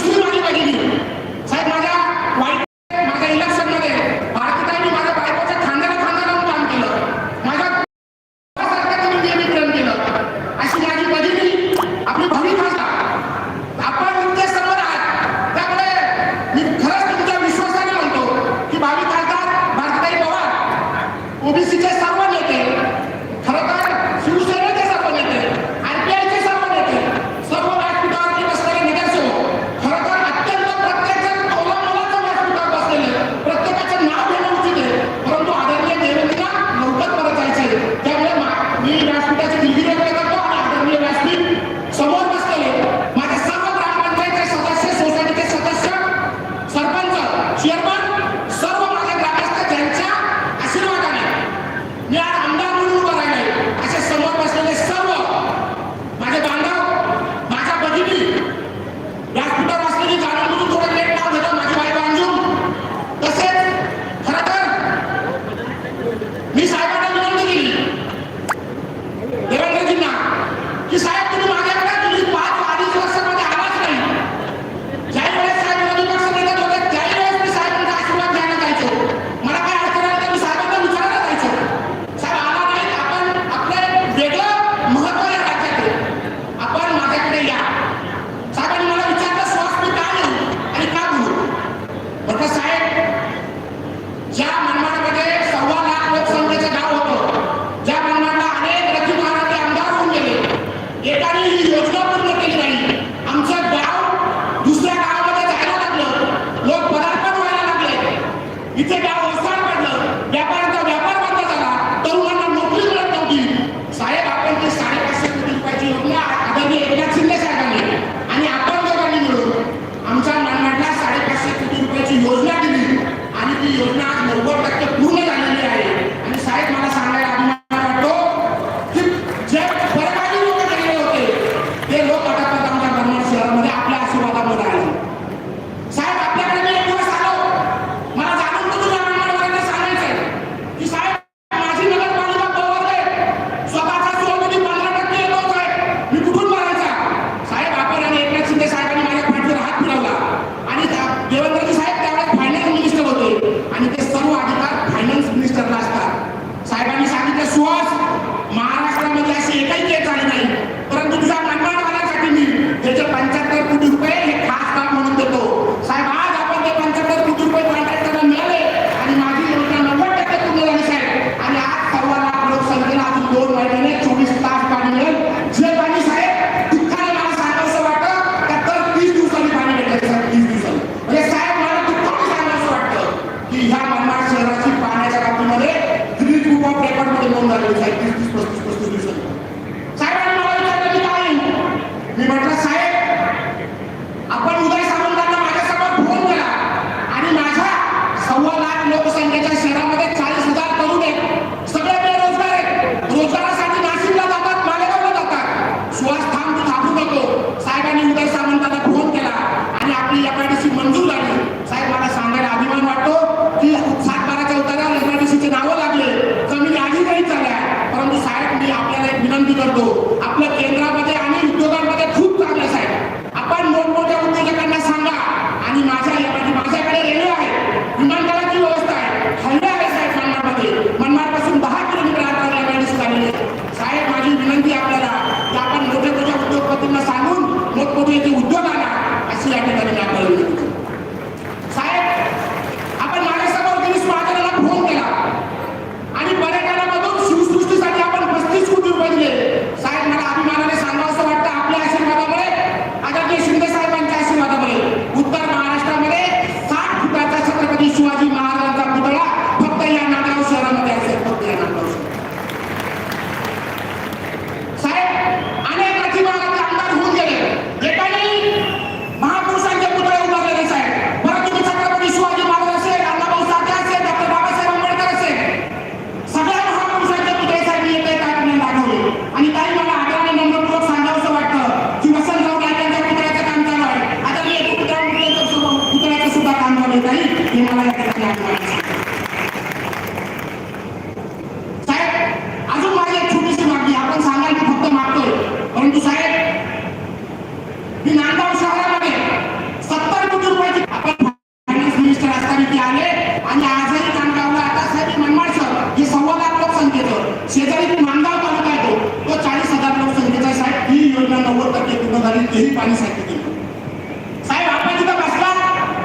Dua kali. आणि तेही पाणी साठे केलं साहेब आपण तिथं बसला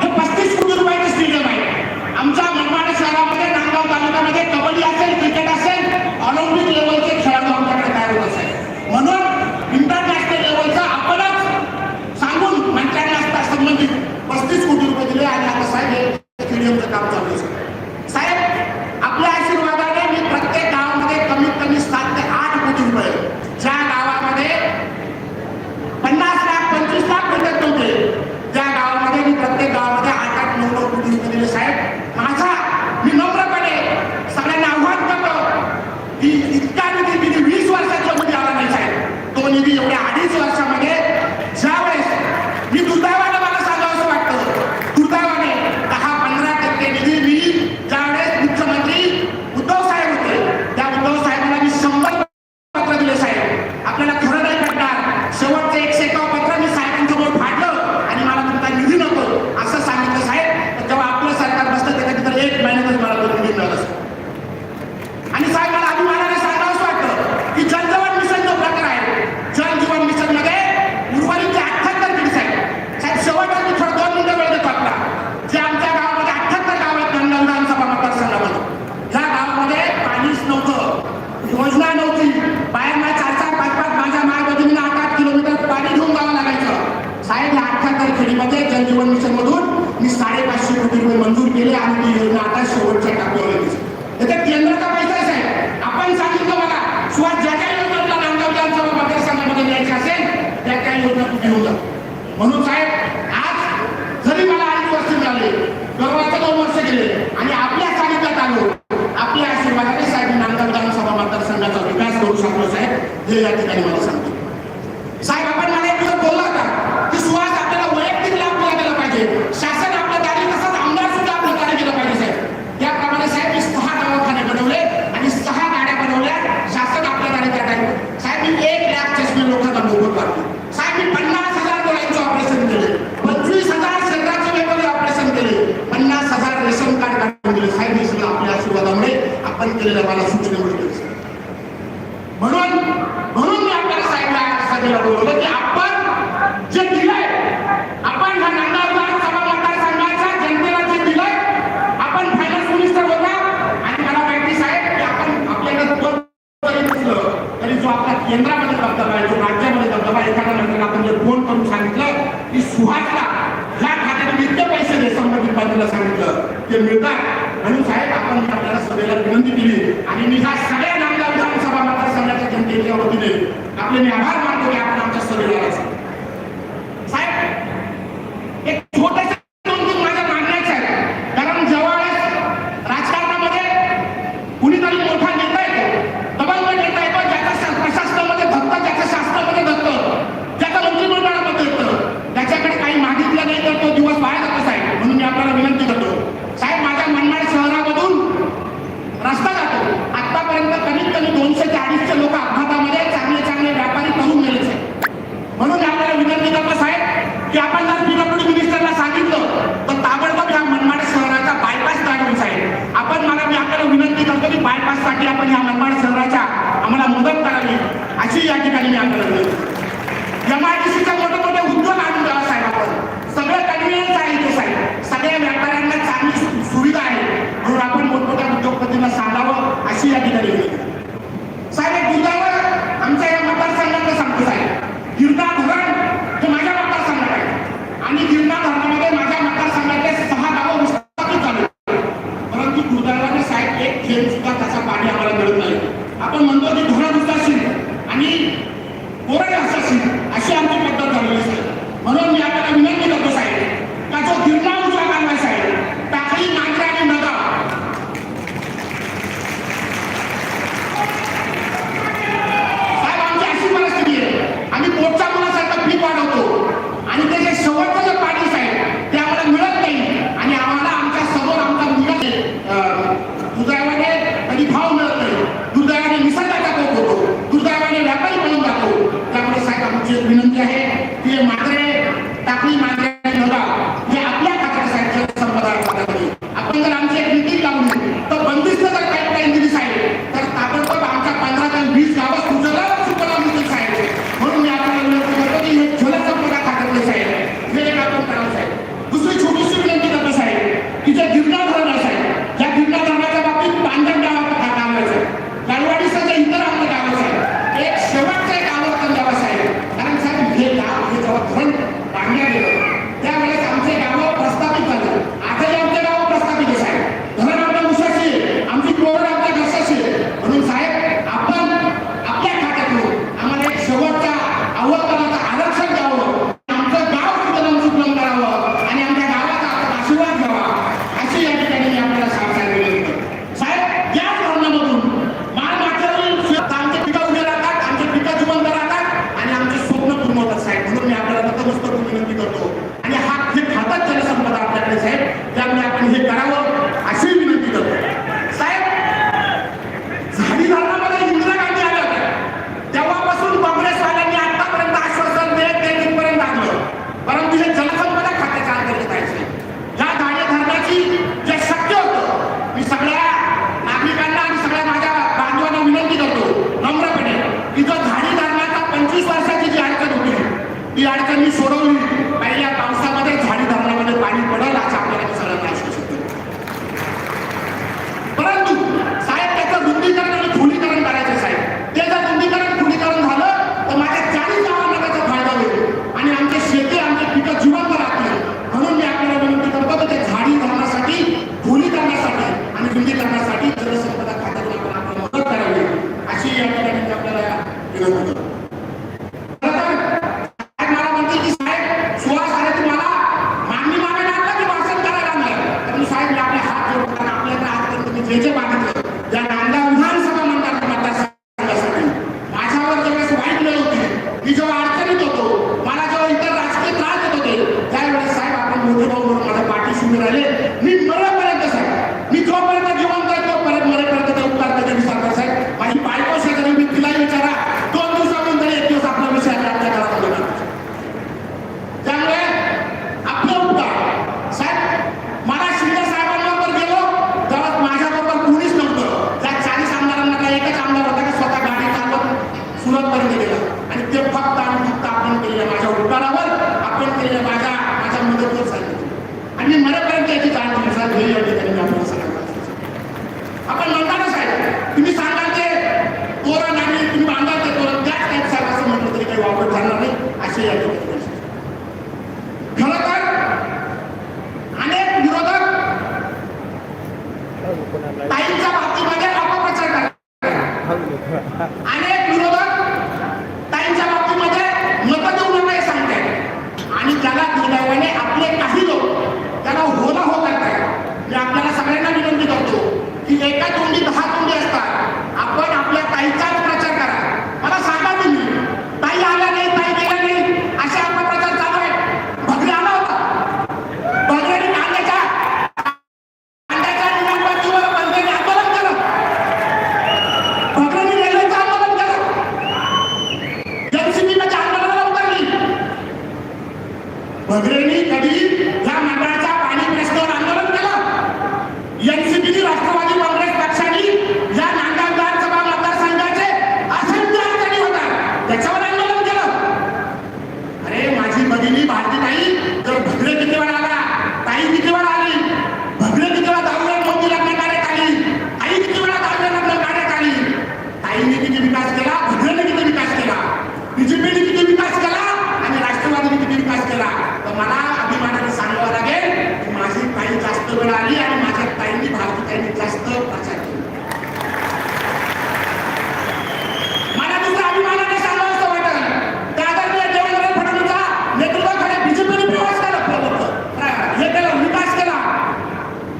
हे पस्तीस कोटी रुपयाचं स्टेडियम आहे. आमच्या मनमाड शहरामध्ये नांदगाव तालुक्यामध्ये कबड्डी असेल क्रिकेट असेल ऑलिम्पिक लेवलचे खेळाडू आमच्याकडे तयार होत असेल म्हणून इंटरनॅशनल लेवलचा आपणच सांगून मंत्र्यांना संबंधित पस्तीस कोटी रुपये दिले आणि आता साहेब हे स्टेडियमचं काम चालू आहे. तुम्ही दिले साहेब माझा पन्नास हजार रेशन कार्ड काढून दिले. साहेब सुद्धा आपल्या आशीर्वादामुळे आपण केलेल्या मला सूचना म्हणून म्हणून मी आपल्याला साहेबला साधेला बोलवलं की आपण जे दिलंय आपण हा सभा जनतेला जे दिलंय आपण फायनान्स मिनिस्टर होता. आणि मला माहिती साहेब की आपण आपल्याला तरी जो आपला केंद्रामध्ये दबदबा आहे जो राज्यामध्ये दबदबा एखाद्या मंत्र्याला आपण जर फोन करून सांगितलं की सुहास ते मिळतात. आणि साहेब आपण आपल्याला सभेला विनंती केली. आणि मी हा सगळ्या नामदार विधानसभा मतदारसंघाच्या जनतेच्या वतीने आपले मी आभार मानतो की की आपण जर पीडब्ल्यूडी मिनिस्टरला सांगितलं. तर ताबडतोब ह्या मनमाड शहराचा बायपास दाखवून साहेब. आपण मला मी आपल्याला विनंती करतो की बायपास बायपाससाठी आपण ह्या मनमाड शहराच्या आम्हाला मदत करावी अशी या ठिकाणी मी आपल्याला आमची विनंती आहे. ती मात्र टाकली मागणी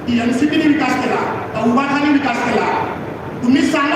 की एमसीपीने विकास केला का उभाठाने विकास केला. तुम्ही सांगा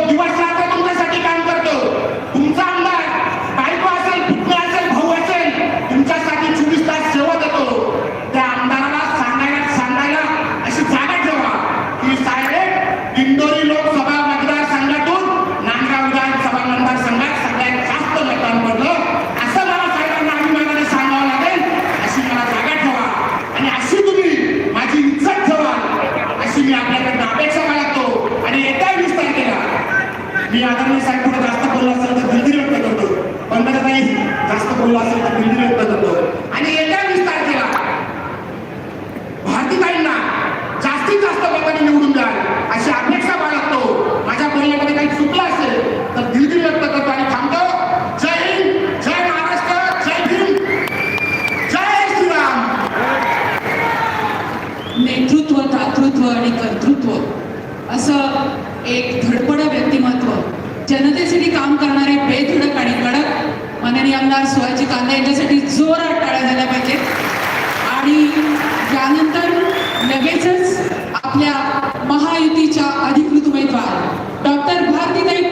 what do I আল্লাহ दुकानदार सोयाची कांदा यांच्यासाठी जोरात टाळ्या झाल्या पाहिजेत. आणि यानंतर लगेचच आपल्या महायुतीच्या अधिकृत उमेदवार डॉक्टर भारतीताई